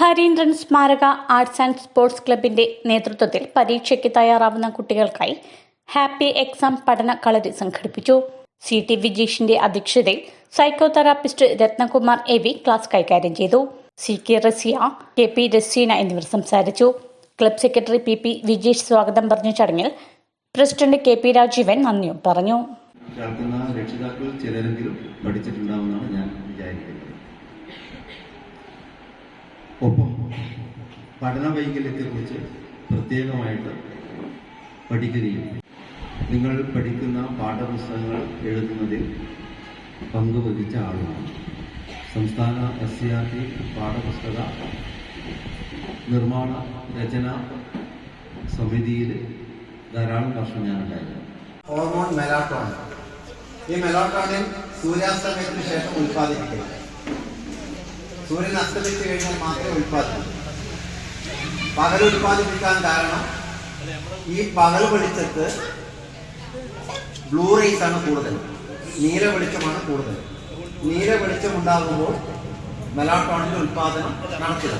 ഹരീന്ദ്രൻ സ്മാരക arts and sports ക്ലബിന്റെ നേതൃത്വത്തിൽ പരീക്ഷയ്ക്ക് തയ്യാറാവുന്ന കുട്ടികൾക്കായി ഹാപ്പി എക്സാം പഠന കളരി സംഘടിപ്പിച്ചു. സി ടി വിജീഷിന്റെ അധ്യക്ഷതയിൽ psychotherapist Ratnakumar A V class കൈകാര്യം ചെയ്തു. C K Rasiya K P Raseena എന്നിവർ സംസാരിച്ചു. Club secretary P P Vijeesh സ്വാഗതം പറഞ്ഞ ചടങ്ങിൽ പ്രസിഡന്റ് കെ പി രാജീവൻ നന്ദിയും പറഞ്ഞു. രക്ഷിതാക്കൾ ചിലരെങ്കിലും പഠിച്ചിട്ടുണ്ടാവുമെന്നാണ് ഞാൻ വിചാരിക്കുന്നത്. ഒപ്പം പഠന വൈകല്യത്തെക്കുറിച്ച് പ്രത്യേകമായിട്ട് പഠിക്കുകയും നിങ്ങൾ പഠിക്കുന്ന പാഠപുസ്തകങ്ങൾ എഴുതുന്നതിൽ പങ്കുവഹിച്ച ആളുമാണ്. സംസ്ഥാന എസ് സി ആർ ടി പാഠപുസ്തക നിർമ്മാണ രചന സമിതിയിൽ ധാരാളം വർഷം ഞാനുണ്ടായിരുന്നു. ഹോർമോൺ മെലാട്ടോൺ ഈ മെലാട്ടോണിൻ സൂര്യാസ്തമയത്തിന് ശേഷം ഉൽപ്പാദിപ്പിക്കുക സൂര്യൻ അസ്തമിച്ച് കഴിഞ്ഞാൽ മാത്രമേ ഉൽപ്പാദിപ്പിക്കൂ പകൽ ഉൽപ്പാദിപ്പിക്കാൻ കാരണം ഈ പകൽ വെളിച്ചത്ത് ബ്ലൂ റേസ് ആണ് കൂടുതൽ. നീല വെളിച്ചമാണ് കൂടുതൽ. നീല വെളിച്ചം ഉണ്ടാകുമ്പോൾ മെലാട്ടോണിന്റെ ഉൽപാദനം നടക്കില്ല.